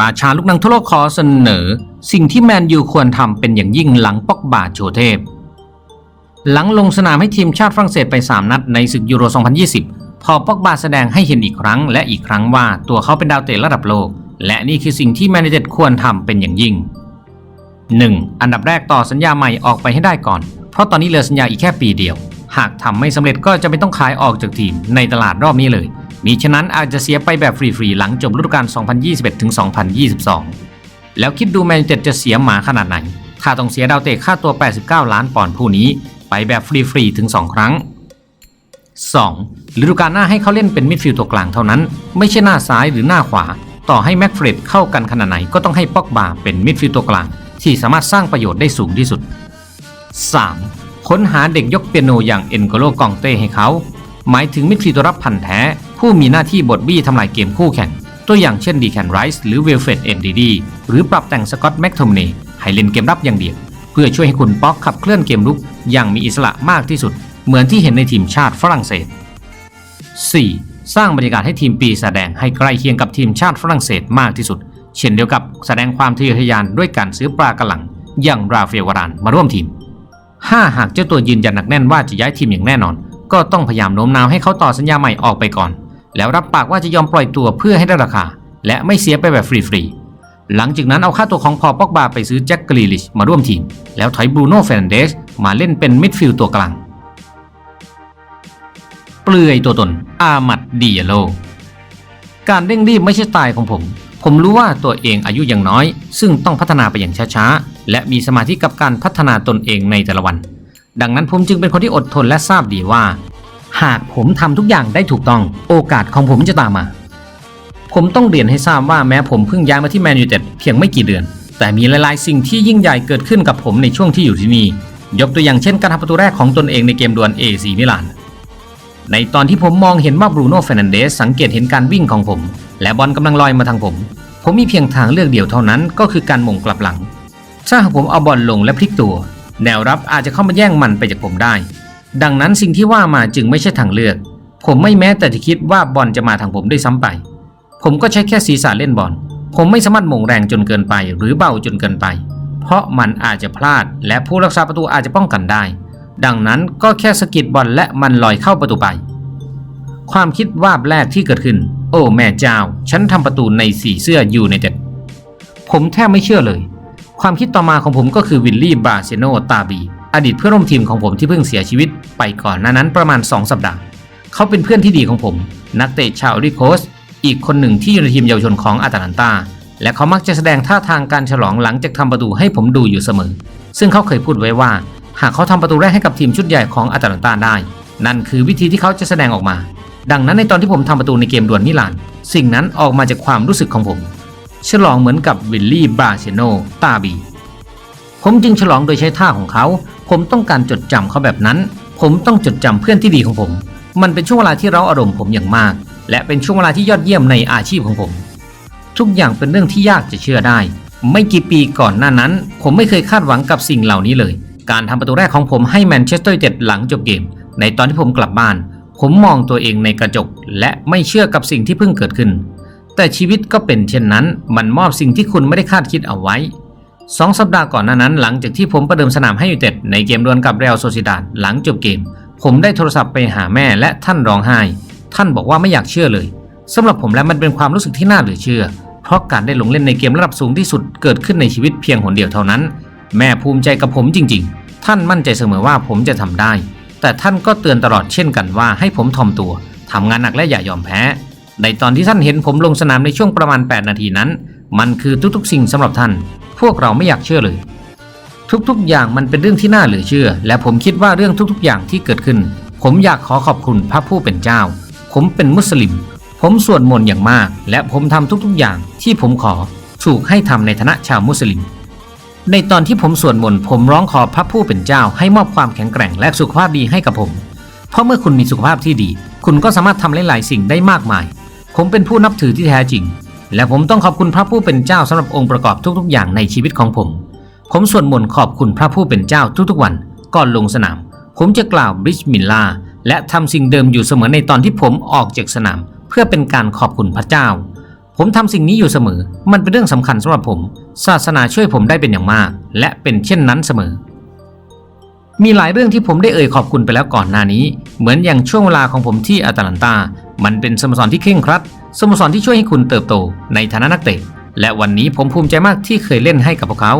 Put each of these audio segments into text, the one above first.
ราชาลูกหนังทั่วโลกขอเสนอ สิ่งที่แมนยูควรทำเป็นอย่างยิ่งหลังปอกบาโชเทพ หลังลงสนามให้ทีมชาติฝรั่งเศสไป 3 นัดในศึกยูโร 2020 พอปอกบาแสดงให้เห็นอีกครั้ง และอีกครั้งว่าตัวเขาเป็นดาวเตะระดับโลก และนี่คือสิ่งที่แมนยูเต็ดควรทำเป็นอย่างยิ่ง 1. อันดับแรกต่อสัญญาใหม่ออกไปให้ได้ก่อน เพราะตอนนี้เหลือสัญญาอีกแค่ปีเดียว หากทำไม่สำเร็จก็จะไม่ต้องขายออกจากทีมในตลาดรอบนี้เลย มิฉะนั้นอาจจะเสียไปแบบฟรีๆ หลังจบฤดูกาล 2021-2022 แล้วคิดดูแมนยูเต็ดจะเสียหมาขนาดไหน ถ้าต้องเสียดาวเตะค่าตัว 89 ล้านปอนด์ผู้นี้ ไปแบบฟรีๆ ถึง 2 ครั้ง 2. ฤดูกาลหน้าให้เขาเล่นเป็นมิดฟิลด์ตัวกลางเท่านั้น ไม่ใช่หน้าซ้ายหรือหน้าขวา ต่อให้แม็กเฟรดเข้ากันขนาดไหนก็ต้องให้ป็อกบาเป็นมิดฟิลด์ตัวกลาง ที่สามารถสร้างประโยชน์ได้สูงที่สุด 3. ค้นหาเด็กยกเปียโนอย่างเอ็นโกโลกองเต้ให้เขา หมายถึงมิดฟิลด์ตัวรับพันแท้ ผู้มีหน้าที่บดบี้ทำลายเกมคู่แข่ง ตัวอย่างเช่นดีแคนไรส์หรือเวลเฟดเอ็นดีดีหรือปรับแต่งสกอตแม็กโทมเน่ให้เล่นเกมรับอย่างเดียว เพื่อช่วยให้คุณป๊อกขับเคลื่อนเกมรุกอย่างมีอิสระมากที่สุด เหมือนที่เห็นในทีมชาติฝรั่งเศส 4. สร้างบรรยากาศให้ทีมปีแสดงให้ใกล้เคียงกับทีมชาติฝรั่งเศสมากที่สุด เช่นเดียวกับแสดงความทะเยอทะยานด้วยการซื้อปลากระหลัง อย่างราฟาเอลวารานมาร่วมทีม 5. หากเจ้าตัวยืนยันหนักแน่นว่าจะย้ายทีมอย่างแน่นอน ก็ต้องพยายามโน้มน้าวให้เขาต่อสัญญาใหม่ออกไปก่อน แล้วรับปากว่าจะยอมปล่อยตัวเพื่อให้ได้ราคา และไม่เสียไปแบบฟรีๆ หลังจากนั้นเอาค่าตัวของพอปอกบาไปซื้อแจ็คกรีลิชมาร่วมทีม แล้วถอยบรูโน่เฟรนเดสมาเล่นเป็นมิดฟิลด์ตัวกลาง เปลือยตัวตน อามัดดิยาโล การเร่งรีบไม่ใช่สไตล์ของผม ผมรู้ว่าตัวเองอายุยังน้อย ซึ่งต้องพัฒนาไปอย่างช้าๆ และมีสมาธิกับการพัฒนาตนเองในแต่ละวัน ดังนั้นผมจึงเป็นคนที่อดทนและทราบดีว่า หากผมทำทุกอย่างได้ถูกต้อง โอกาสของผมจะตามมา ผมต้องเรียนให้ทราบว่าแม้ผมเพิ่งย้ายมาที่แมนยูเต็ดเพียงไม่กี่เดือน แต่มีหลายๆ สิ่งที่ยิ่งใหญ่เกิดขึ้นกับผมในช่วงที่อยู่ที่นี่ ยกตัวอย่างเช่นการทำประตูแรกของตนเองในเกมดวล AC มิลาน ในตอนที่ผมมองเห็นว่าบรูโน่เฟรนันเดสสังเกตเห็นการวิ่งของผม และบอลกำลังลอยมาทางผม ผมมีเพียงทางเลือกเดียวเท่านั้น ก็คือการหม่งกลับหลัง ถ้าหากผมเอาบอลลงและพลิกตัว แนวรับอาจจะเข้ามาแย่งมันไปจากผมได้ ดังนั้นสิ่งที่ว่ามาจึงไม่ใช่ทางเลือก ผมไม่แม้แต่จะคิดว่าบอลจะมาทางผมด้วยซ้ำไป ผมก็ใช้แค่ศีรษะเล่นบอล ผมไม่สามารถหม่งแรงจนเกินไป หรือเบาจนเกินไป เพราะมันอาจจะพลาด และผู้รักษาประตูอาจจะป้องกันได้ ดังนั้นก็แค่สกิดบอลและมันลอยเข้าประตูไป ความคิดวาบแรกที่เกิดขึ้น โอ้แม่เจ้า ฉันทำประตูในสีเสื้ออยูไนเต็ดผมแทบไม่เชื่อเลย ความคิดต่อมาของผมก็คือวิลลี่บาเซโนตาบี อดีตเพื่อนร่วมทีมของผมที่เพิ่งเสียชีวิตไปก่อนหน้านั้นประมาณ 2 สัปดาห์ เขาเป็นเพื่อนที่ดีของผม นักเตะชาวริโคส อีกคนหนึ่งที่อยู่ในทีมเยาวชนของอาตาลันตา และเขามักจะแสดงท่าทางการฉลองหลังจากทำประตูให้ผมดูอยู่เสมอ ซึ่งเขาเคยพูดไว้ว่า หากเขาทำประตูแรกให้กับทีมชุดใหญ่ของอาตาลันตาได้ นั่นคือวิธีที่เขาจะแสดงออกมา ดังนั้นในตอนที่ผมทำประตูในเกมดวลมิลาน สิ่งนั้นออกมาจากความรู้สึกของผม ฉลองเหมือนกับวิลลี่บราเชโนตาบี ผมจึงฉลองโดยใช้ท่าของเขา ผมต้องการจดจำเขาแบบนั้น ผมต้องจดจำเพื่อนที่ดีของผม มันเป็นช่วงเวลาที่เราอารมณ์ผมอย่างมาก และเป็นช่วงเวลาที่ยอดเยี่ยมในอาชีพของผม ทุกอย่างเป็นเรื่องที่ยากจะเชื่อได้ ไม่กี่ปีก่อนหน้านั้น ผมไม่เคยคาดหวังกับสิ่งเหล่านี้เลย การทำประตูแรกของผมให้แมนเชสเตอร์ยูไนเต็ดหลังจบเกม ในตอนที่ผมกลับบ้าน ผมมองตัวเองในกระจก และไม่เชื่อกับสิ่งที่เพิ่งเกิดขึ้น แต่ชีวิตก็เป็นเช่นนั้น มันมอบสิ่งที่คุณไม่ได้คาดคิดเอาไว้ สองสัปดาห์ก่อนหน้านั้นหลังจากที่ผมประเดิมสนามให้ยูเต็ดในเกมดวลกับเรอัลโซซิดาดหลังจบเกม ผมได้โทรศัพท์ไปหาแม่และท่านร้องไห้ ท่านบอกว่าไม่อยากเชื่อเลยสำหรับผมแล้วมันเป็นความรู้สึกที่น่าเหลือเชื่อ เพราะการได้ลงเล่นในเกมระดับสูงที่สุดเกิดขึ้นในชีวิตเพียงหนเดียวเท่านั้น แม่ภูมิใจกับผมจริง ๆ ท่านมั่นใจเสมอว่าผมจะทำได้ แต่ท่านก็เตือนตลอดเช่นกันว่าให้ผมถ่อมตัวทำงานหนักและอย่ายอมแพ้ ในตอนที่ท่านเห็นผมลงสนามในช่วงประมาณ 8 นาทีนั้น มันคือทุกๆ สิ่งสำหรับท่าน พวกเราไม่อยากเชื่อเลย ทุกๆ อย่างมันเป็นเรื่องที่น่าเหลือเชื่อ และผมคิดว่าเรื่องทุกๆ อย่างที่เกิดขึ้น ผมอยากขอขอบคุณพระผู้เป็นเจ้า ผมเป็นมุสลิม ผมสวดมนต์อย่างมาก และผมทำทุกๆ อย่างที่ผมขอถูกให้ทำในฐานะชาวมุสลิม ในตอนที่ผมสวดมนต์ผมร้องขอพระผู้เป็นเจ้า ให้มอบความแข็งแกร่งและสุขภาพดีให้กับผม เพราะเมื่อคุณมีสุขภาพที่ดี คุณก็สามารถทำหลายๆสิ่งได้มากมาย ผมเป็นผู้นับถือที่แท้จริง และผมต้องขอบคุณพระผู้เป็นเจ้าสำหรับองค์ประกอบทุกๆ อย่างในชีวิตของผม ผมสวดมนต์ขอบคุณพระผู้เป็นเจ้าทุกๆวันก่อนลงสนาม ผมจะกล่าวบริชมิลลาและทำสิ่งเดิมอยู่เสมอในตอนที่ผมออกจากสนาม เพื่อเป็นการขอบคุณพระเจ้า ผมทำสิ่งนี้อยู่เสมอ มันเป็นเรื่องสำคัญสำหรับผม ศาสนาช่วยผมได้เป็นอย่างมาก และเป็นเช่นนั้นเสมอมีหลายเรื่องที่ผมได้เอ่ยขอบคุณไปแล้วก่อนหน้านี้ เหมือนอย่างช่วงเวลาของผมที่อาตาลันตา มันเป็นสโมสรที่เคร่งครัด สโมสรที่ช่วยให้คุณเติบโตในฐานะนักเตะ และวันนี้ผมภูมิใจมากที่เคยเล่นให้กับพวกเขา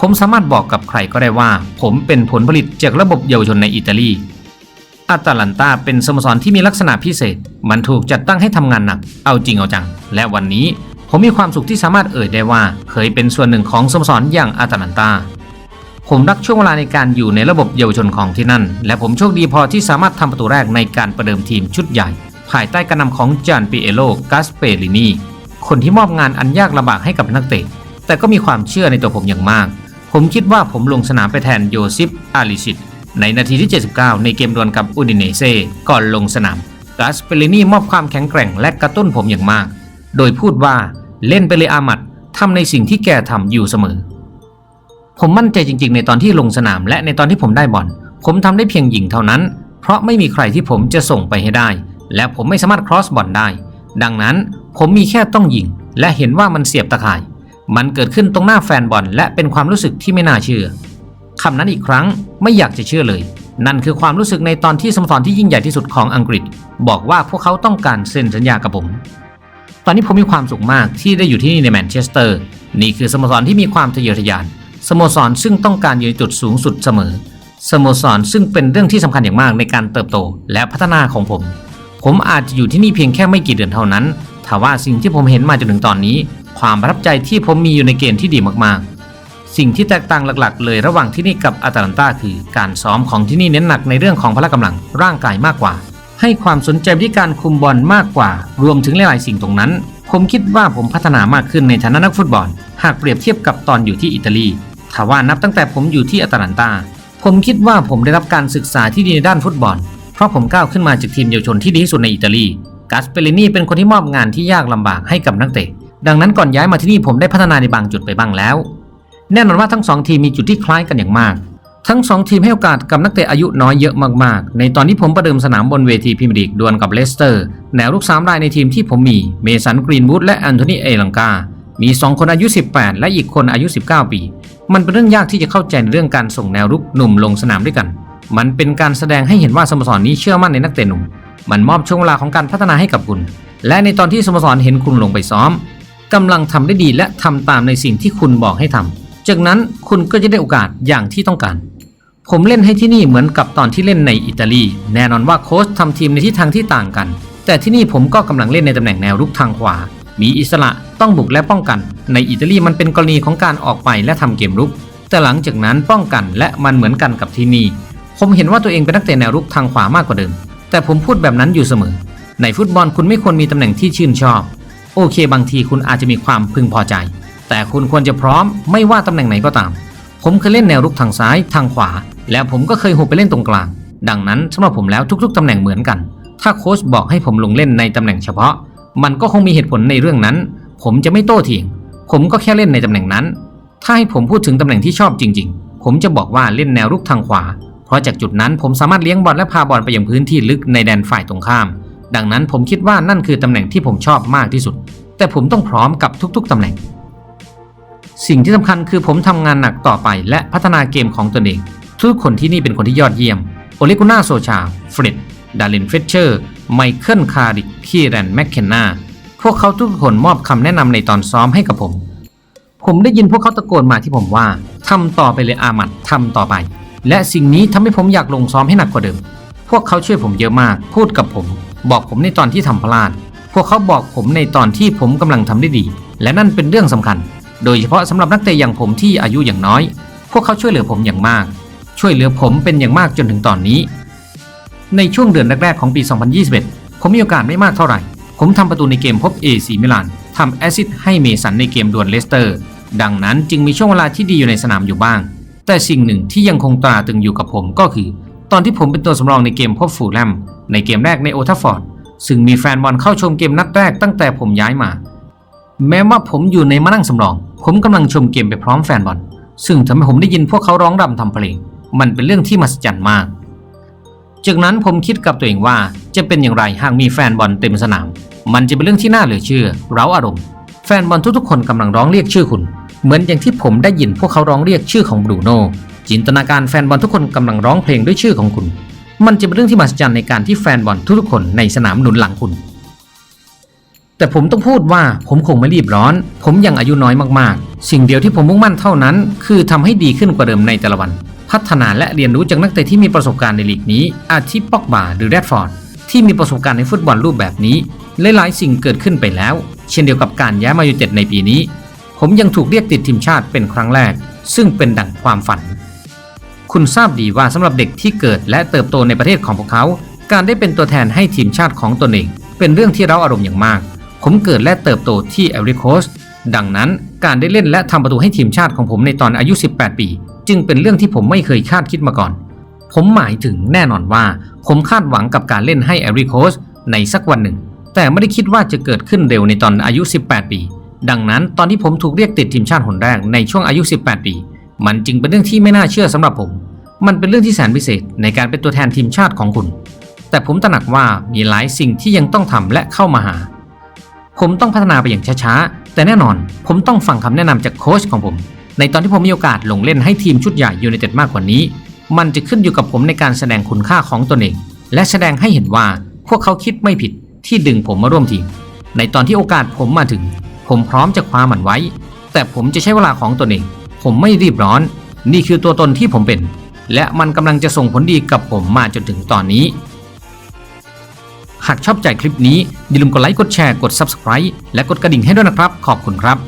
ผมสามารถบอกกับใครก็ได้ว่า ผมเป็นผลผลิตจากระบบเยาวชนในอิตาลีอาตาลันตาเป็นสโมสรที่มีลักษณะพิเศษ มันถูกจัดตั้งให้ทำงานหนัก เอาจริงเอาจัง และวันนี้ผมมีความสุขที่สามารถเอ่ยได้ว่า เคยเป็นส่วนหนึ่งของสโมสรอย่างอาตาลันตา ผมรักช่วงเวลาในการอยู่ในระบบเยาวชนของที่นั่น และผมโชคดีพอที่สามารถทำประตูแรกในการประเดิมทีมชุดใหญ่ ภายใต้การนำของจานปิเอโลกาสเปรินีคนที่มอบงานอันยากลำบากให้กับนักเตะ แต่ก็มีความเชื่อในตัวผมอย่างมาก ผมคิดว่าผมลงสนามไปแทนโยซิปอาลิชิตในนาทีที่ 79 ในเกมดวลกับอูดิเนเซ่ก่อนลงสนามกาสเปรินีมอบความแข็งแกร่งและกระตุ้นผมอย่างมาก โดยพูดว่าเล่นไปเลยอามัดทำในสิ่งที่แกทำอยู่เสมอ ผมมั่นใจจริง ๆ ในตอนที่ลงสนามและในตอนที่ผมได้บอลผมทำได้เพียงยิงเท่านั้น เพราะไม่มีใครที่ผมจะส่งไปให้ได้ และผมไม่สามารถครอสบอลได้ ดังนั้นผมมีแค่ต้องยิง และเห็นว่ามันเสียบตะข่าย มันเกิดขึ้นตรงหน้าแฟนบอลและเป็นความรู้สึกที่ไม่น่าเชื่อคำนั้นอีกครั้งไม่อยากจะเชื่อเลย นั่นคือความรู้สึกในตอนที่สโมสรที่ยิ่งใหญ่ที่สุดของอังกฤษ บอกว่าพวกเขาต้องการเซ็นสัญญากับผม ตอนนี้ผมมีความสุขมากที่ได้อยู่ที่นี่ในแมนเชสเตอร์ นี่คือสโมสรที่มีความทะเยอทะยาน สโมสรซึ่งต้องการอยู่ในจุดสูงสุดเสมอ สโมสรซึ่งเป็นเรื่องที่สำคัญอย่างมากในการเติบโตและพัฒนาของผม ผมอาจจะอยู่ที่นี่เพียงแค่ไม่กี่เดือนเท่านั้นแต่ว่าสิ่งที่ผมเห็นมาจนถึงตอนนี้ ความประทับใจที่ผมมีอยู่ในเกณฑ์ที่ดีมากๆ สิ่งที่แตกต่างหลักๆ เลยระหว่างที่นี่กับอาตาลันตาคือ การซ้อมของที่นี่เน้นหนักในเรื่องของพละกำลังร่างกายมากกว่า ให้ความสนใจที่การคุมบอลมากกว่า รวมถึงหลายๆสิ่งตรงนั้น ผมคิดว่าผมพัฒนามากขึ้นในฐานะนักฟุตบอล หากเปรียบเทียบกับตอนอยู่ที่อิตาลีถ้าว่านับตั้งแต่ผมอยู่ที่อาตาลันตาผมคิดว่าผมได้รับการศึกษาที่ดีในด้านฟุตบอล เพราะผมก้าวขึ้นมาจากทีมเยาวชนที่ดีที่สุดในอิตาลีกัสเปรินีเป็นคนที่มอบงานที่ยากลำบากให้กับนักเตะ ดังนั้นก่อนย้ายมาที่นี่ผมได้พัฒนาในบางจุดไปบ้างแล้ว แน่นอนว่าทั้งสองทีมมีจุดที่คล้ายกันอย่างมาก ทั้งสองทีมให้โอกาสกับนักเตะอายุน้อยเยอะมากๆ ในตอนที่ผมประเดิมสนามบนเวทีพรีเมียร์ลีกดวลกับเลสเตอร์ แนวรุกสามรายในทีมที่ผมมี เมสันกรีนวูดและแอนโทนีเอลังกา มี 2 คนอายุ 18 และอีกคนอายุ 19 ปี มันเป็นเรื่องยากที่จะเข้าใจในเรื่องการส่งแนวรุกหนุ่มลงสนามด้วยกัน มันเป็นการแสดงให้เห็นว่าสโมสรนี้เชื่อมั่นในนักเตะหนุ่ม มันมอบช่วงเวลาของการพัฒนาให้กับคุณ และในตอนที่สโมสรเห็นคุณลงไปซ้อมกำลังทำได้ดีและทำตามในสิ่งที่คุณบอกให้ทำจากนั้นคุณก็จะได้โอกาสอย่างที่ต้องการ ผมเล่นให้ที่นี่เหมือนกับตอนที่เล่นในอิตาลี แน่นอนว่าโค้ชทำทีมในทิศทางที่ต่างกัน แต่ที่นี่ผมก็กำลังเล่นในตำแหน่งแนวรุกทางขวา มีอิสระต้องบุกและป้องกัน ในอิตาลีมันเป็นกรณีของการออกไปและทำเกมรุก แต่หลังจากนั้นป้องกันและมันเหมือนกันกับที่นี่ ผมเห็นว่าตัวเองเป็นนักเตะแนวรุกทางขวามากกว่าเดิม แต่ผมพูดแบบนั้นอยู่เสมอ ในฟุตบอลคุณไม่ควรมีตำแหน่งที่ชื่นชอบ โอเค บางทีคุณอาจจะมีความพึงพอใจ แต่คุณควรจะพร้อมไม่ว่าตำแหน่งไหนก็ตาม ผมเคยเล่นแนวรุกทางซ้ายทางขวา แล้วผมก็เคยหุบไปเล่นตรงกลาง ดังนั้นสำหรับผมแล้วทุก ๆตำแหน่งเหมือนกัน ถ้าโค้ชบอกให้ผมลงเล่นในตำแหน่งเฉพาะ มันก็คงมีเหตุผลในเรื่องนั้น ผมจะไม่โต้เถียง ผมก็แค่เล่นในตำแหน่งนั้น ถ้าให้ผมพูดถึงตำแหน่งที่ชอบจริง ๆ ผมจะบอกว่าเล่นแนวรุกทางขวา ราะจากจุดนั้นผมสามารถเลี้ยงบอลและพาบอลไปยังพื้นที่ลึกในแดนฝ่ายตรงข้าม ดังนั้นผมคิดว่านั่นคือตำแหน่งที่ผมชอบมากที่สุด แต่ผมต้องพร้อมกับทุกๆตำแหน่ง สิ่งที่สำคัญคือผมทำงานหนักต่อไปและพัฒนาเกมของตนเอง ทุกคนที่นี่เป็นคนที่ยอดเยี่ยม โอเลกุน่าโซชา เฟร็ด ดารินเฟเชอร์ ไมเคิล คาริกคีแรนแมคเคนนาพวกเขาทุกคนมอบคำแนะนำในตอนซ้อมให้กับผม ผมได้ยินพวกเขาตะโกนมาที่ผมว่าทำต่อไปเลยอามัดทำต่อไป และสิ่งนี้ทำให้ผมอยากลงซ้อมให้หนักกว่าเดิม พวกเขาช่วยผมเยอะมาก พูดกับผม บอกผมในตอนที่ทำพลาด พวกเขาบอกผมในตอนที่ผมกำลังทำได้ดี และนั่นเป็นเรื่องสำคัญ โดยเฉพาะสำหรับนักเตะอย่างผมที่อายุอย่างน้อย พวกเขาช่วยเหลือผมอย่างมาก ช่วยเหลือผมเป็นอย่างมากจนถึงตอนนี้ ในช่วงเดือนแรกๆของปี 2021 ผมมีโอกาสไม่มากเท่าไหร่ ผมทำประตูในเกมพบ AC มิลานทำแอซิสต์ให้เมสันในเกมดวลเลสเตอร์ ดังนั้นจึงมีช่วงเวลาที่ดีอยู่ในสนามอยู่บ้าง แต่สิ่งหนึ่งที่ยังคงตราตึงอยู่กับผมก็คือ ตอนที่ผมเป็นตัวสำรองในเกมพบฟูแลมในเกมแรกในโอทัฟฟอร์ดซึ่งมีแฟนบอลเข้าชมเกมนัดแรกตั้งแต่ผมย้ายมา แม้ว่าผมอยู่ในมานั่งสำรอง ผมกำลังชมเกมไปพร้อมแฟนบอล ซึ่งทำให้ผมได้ยินพวกเขาร้องรำทำเพลง มันเป็นเรื่องที่มหัศจรรย์มาก จากนั้นผมคิดกับตัวเองว่าจะเป็นอย่างไรหากมีแฟนบอลเต็มสนาม มันจะเป็นเรื่องที่น่าเหลือเชื่อ เร้าอารมณ์ แฟนบอลทุกๆคนกำลังร้องเรียกชื่อคุณ เหมือนอย่างที่ผมได้ยินพวกเขาร้องเรียกชื่อของบรูโน่จินตนาการแฟนบอลทุกคนกำลังร้องเพลงด้วยชื่อของคุณ มันจะเป็นเรื่องที่มหัศจรรย์ในการที่แฟนบอลทุกๆคนในสนามหนุนหลังคุณ แต่ผมต้องพูดว่าผมคงไม่รีบร้อน ผมยังอายุน้อยมากๆ สิ่งเดียวที่ผมมุ่งมั่นเท่านั้น คือทำให้ดีขึ้นกว่าเดิมในแต่ละวัน พัฒนาและเรียนรู้จากนักเตะที่มีประสบการณ์ในลีกนี้ อาทิปอกบาหรือแรดฟอร์ดที่มีประสบการณ์ในฟุตบอลรูปแบบนี้หลายๆสิ่งเกิดขึ้นไปแล้ว เช่นเดียวกับการย้ายมาอยู่เต็ดในปีนี้ ผมยังถูกเรียกติดทีมชาติเป็นครั้งแรก ซึ่งเป็นดั่งความฝัน คุณทราบดีว่าสำหรับเด็กที่เกิดและเติบโตในประเทศของพวกเขา การได้เป็นตัวแทนให้ทีมชาติของตนเอง เป็นเรื่องที่เราอารมณ์อย่างมาก ผมเกิดและเติบโตที่แอริโคสดังนั้นการได้เล่นและทำประตูให้ทีมชาติของผมในตอนอายุ 18 ปี จึงเป็นเรื่องที่ผมไม่เคยคาดคิดมาก่อน ผมหมายถึงแน่นอนว่า ผมคาดหวังกับการเล่นให้แอริโคสในสักวันหนึ่ง แต่ไม่ได้คิดว่าจะเกิดขึ้นเร็วในตอนอายุ 18 ปี ดังนั้นตอนที่ผมถูกเรียกติดทีมชาติหนแรกในช่วงอายุ 18 ปี มันจึงเป็นเรื่องที่ไม่น่าเชื่อสำหรับผม มันเป็นเรื่องที่แสนพิเศษในการเป็นตัวแทนทีมชาติของคุณ แต่ผมตระหนักว่ามีหลายสิ่งที่ยังต้องทำและเข้ามาหา ผมต้องพัฒนาไปอย่างช้าๆ แต่แน่นอน ผมต้องฟังคำแนะนำจากโค้ชของผม ในตอนที่ผมมีโอกาสลงเล่นให้ทีมชุดใหญ่ยูไนเต็ดมากกว่านี้ มันจะขึ้นอยู่กับผมในการแสดงคุณค่าของตนเอง และแสดงให้เห็นว่าพวกเขาคิดไม่ผิดที่ดึงผมมาร่วมทีม ในตอนที่โอกาสผมมาถึง ผมพร้อมจะคว้ามันไว้ แต่ผมจะใช้เวลาของตนเอง ผมไม่รีบร้อน นี่คือตัวตนที่ผมเป็น และมันกำลังจะส่งผลดีกับผมมาจนถึงตอนนี้ หากชอบใจคลิปนี้อย่าลืมกดไลค์กดแชร์กด Subscribe และกดกระดิ่งให้ด้วยนะครับ ขอบคุณครับ